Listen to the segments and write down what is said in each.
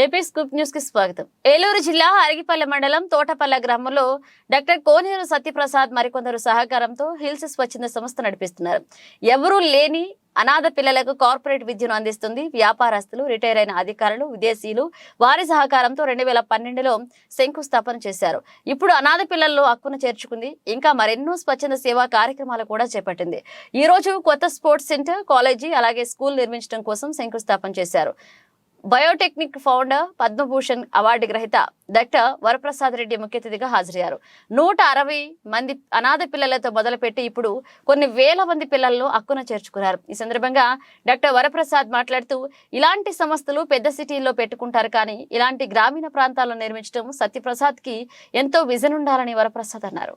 AP scoop న్యూస్కి స్వాగతం. ఏలూరు జిల్లా అరిగిపల్లె మండలం తోటపల్లె గ్రామంలో డాక్టర్ కోనేరు సత్యప్రసాద్ మరికొందరు సహకారంతో హిల్స్ స్వచ్ఛంద సంస్థ నడిపిస్తున్నారు. ఎవరూ లేని అనాథ పిల్లలకు కార్పొరేట్ విద్యను అందిస్తుంది. వ్యాపారస్తులు రిటైర్ అయిన అధికారులు విదేశీయులు వారి సహకారంతో రెండు వేల పన్నెండులో శంకుస్థాపన చేశారు. ఇప్పుడు అనాథ పిల్లల్లో హక్కును చేర్చుకుంది. ఇంకా మరెన్నో స్వచ్ఛంద సేవా కార్యక్రమాలు కూడా చేపట్టింది. ఈ రోజు కొత్త స్పోర్ట్స్ సెంటర్ కాలేజీ అలాగే స్కూల్ నిర్మించడం కోసం శంకుస్థాపన చేశారు. బయోటెక్నిక్ ఫౌండర్ పద్మభూషణ్ అవార్డు గ్రహీత డాక్టర్ వరప్రసాద్ రెడ్డి ముఖ్య అతిథిగా హాజరయ్యారు. నూట అరవై మంది అనాథ పిల్లలతో మొదలుపెట్టి ఇప్పుడు కొన్ని వేల మంది పిల్లలను అక్కున చేర్చుకున్నారు. ఈ సందర్భంగా డాక్టర్ వరప్రసాద్ మాట్లాడుతూ ఇలాంటి సంస్థలు పెద్ద సిటీల్లో పెట్టుకుంటారు కానీ ఇలాంటి గ్రామీణ ప్రాంతాల్లో నిర్మించడం సత్యప్రసాద్కి ఎంతో విజన్ ఉండాలని వరప్రసాద్ అన్నారు.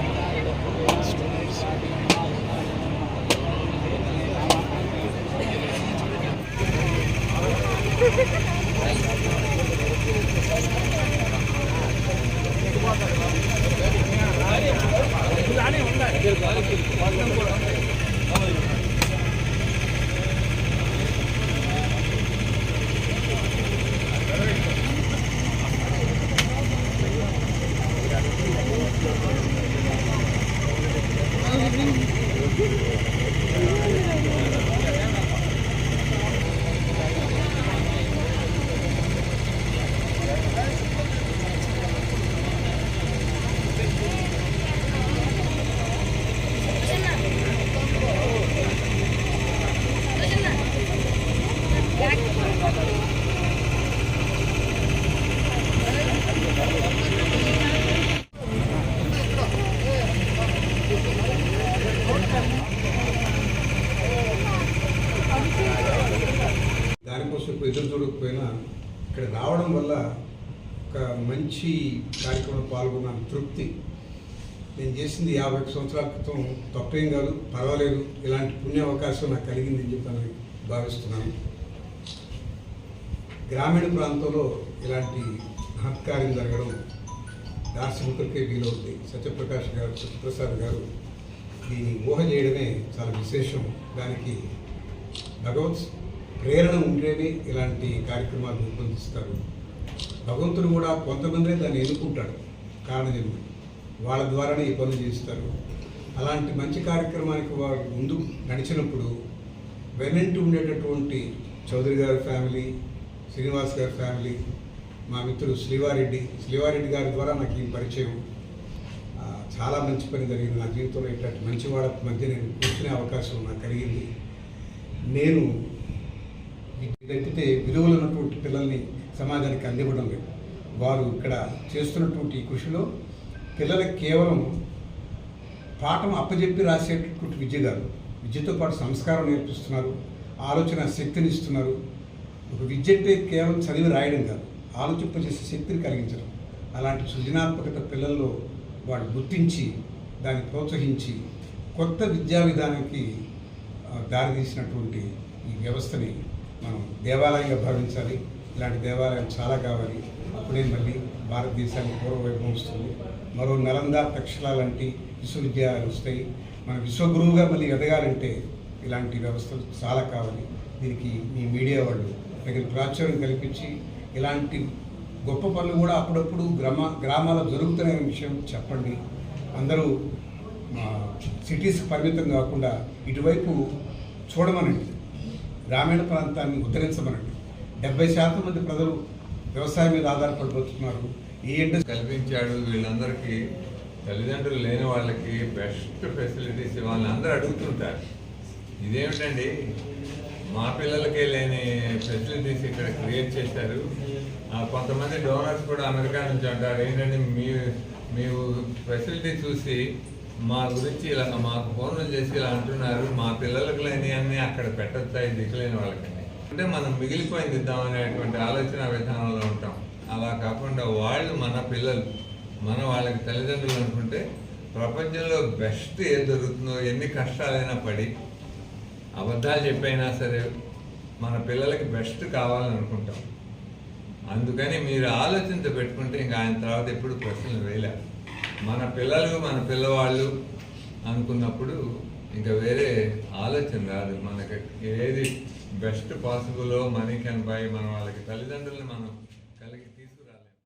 Altyazı M.K. చూడకపోయినా ఇక్కడ రావడం వల్ల ఒక మంచి కార్యక్రమంలో పాల్గొన్నాను తృప్తి. నేను చేసింది యాభై ఒక్క సంవత్సరాల క్రితం తప్పేం కాదు పర్వాలేదు ఇలాంటి పుణ్య అవకాశం నాకు కలిగిందని చెప్పి భావిస్తున్నాను. గ్రామీణ ప్రాంతంలో ఇలాంటి మహత్కార్యం జరగడం దార్శనికులకే వీలవుతుంది సత్యప్రకాష్ గారు సత్యప్రసాద్ గారు దీన్ని ఊహ చేయడమే చాలా విశేషం. దానికి భగవత్ ప్రేరణ ఉంటేనే ఇలాంటి కార్యక్రమాలు రూపొందిస్తారు. భగవంతుడు కూడా కొంతమందే దాన్ని ఎన్నుకుంటాడు కారణం ఏమి వాళ్ళ ద్వారానే ఈ పనులు చేస్తారు. అలాంటి మంచి కార్యక్రమానికి వారు ముందు నడిచినప్పుడు వెనంటి ఉండేటటువంటి చౌదరి గారి ఫ్యామిలీ శ్రీనివాస్ గారి ఫ్యామిలీ మా మిత్రుడు శ్రీవారెడ్డి శ్రీవారెడ్డి గారి ద్వారా నాకు ఈ పరిచయం. చాలా మంచి పని జరిగింది. నా జీవితంలో ఇట్లాంటి మంచి వాళ్ళ మధ్య నేను కూర్చునే అవకాశం నాకు కలిగింది. నేను తప్పితే విలువలు ఉన్నటువంటి పిల్లల్ని సమాజానికి అందివ్వడం లేదు. వారు ఇక్కడ చేస్తున్నటువంటి కృషిలో పిల్లలకు కేవలం పాఠం అప్పజెప్పి రాసేటటువంటి విద్య కాదు. విద్యతో పాటు సంస్కారం నేర్పిస్తున్నారు ఆలోచన శక్తిని ఇస్తున్నారు. ఒక విద్య అంటే కేవలం చదివి రాయడం కాదు ఆలోచింపజేసే శక్తిని కలిగించడం. అలాంటి సృజనాత్మకత పిల్లల్లో వాళ్ళు గుర్తించి దాన్ని ప్రోత్సహించి కొత్త విద్యా విధానానికి దారితీసినటువంటి ఈ వ్యవస్థని మనం దేవాలయంగా భావించాలి. ఇలాంటి దేవాలయం చాలా కావాలి. అప్పుడే మళ్ళీ భారతదేశానికి పూర్వవైభవం వస్తుంది. మరో నలంద తక్షల లాంటి విశ్వవిద్యాలయాలు వస్తాయి. మన విశ్వగురువుగా మళ్ళీ ఎదగాలంటే ఇలాంటి వ్యవస్థలు చాలా కావాలి. దీనికి మీ మీడియా వాళ్ళు తగిన ప్రాచుర్యం కల్పించి ఇలాంటి గొప్ప పనులు కూడా అప్పుడప్పుడు గ్రామ గ్రామాల్లో జరుగుతున్న విషయం చెప్పండి. అందరూ సిటీస్కి పరిమితం కాకుండా ఇటువైపు చూడమనండి. గ్రామీణ ప్రాంతాన్ని ఉద్ధరించమనండి. డెబ్బై శాతం మంది ప్రజలు వ్యవసాయం మీద ఆధారపడిపోతున్నారు. ఈ ఇండస్ట్రీ కల్పించాడు వీళ్ళందరికీ తల్లిదండ్రులు లేని వాళ్ళకి బెస్ట్ ఫెసిలిటీస్ ఇవ్వాలని అందరూ అడుగుతుంటారు. ఇదేమిటండి? మా పిల్లలకే లేని ఫెసిలిటీస్ ఇక్కడ క్రియేట్ చేశారు. కొంతమంది డోనర్స్ కూడా అమెరికా నుంచి అంటారు. ఏంటంటే మీ మీ ఫెసిలిటీ చూసి మా గురించి ఇలా మాకు ఫోన్లు చేసి ఇలా అంటున్నారు మా పిల్లలకు లేని అన్ని అక్కడ పెట్టొచ్చాయి దిక్కులేని వాళ్ళకని. అంటే మనం మిగిలిపోయింది ఇద్దామనేటువంటి ఆలోచన విధానంలో ఉంటాం. అలా కాకుండా వాళ్ళు మన పిల్లలు మన వాళ్ళకి తల్లిదండ్రులు అనుకుంటే ప్రపంచంలో బెస్ట్ ఏది దొరుకుతుందో ఎన్ని కష్టాలైనా పడి అబద్ధాలు చెప్పైనా సరే మన పిల్లలకి బెస్ట్ కావాలని అనుకుంటాం. అందుకని మీరు ఆలోచనతో పెట్టుకుంటే ఇంకా ఆయన తర్వాత ఎప్పుడు ప్రశ్నలు వేయలేరు. మన పిల్లలు మన పిల్లవాళ్ళు అనుకున్నప్పుడు ఇంకా వేరే ఆలోచన రాదు. మనకి ఏది best possible money can buy మన వాళ్ళకి తల్లిదండ్రులు మనం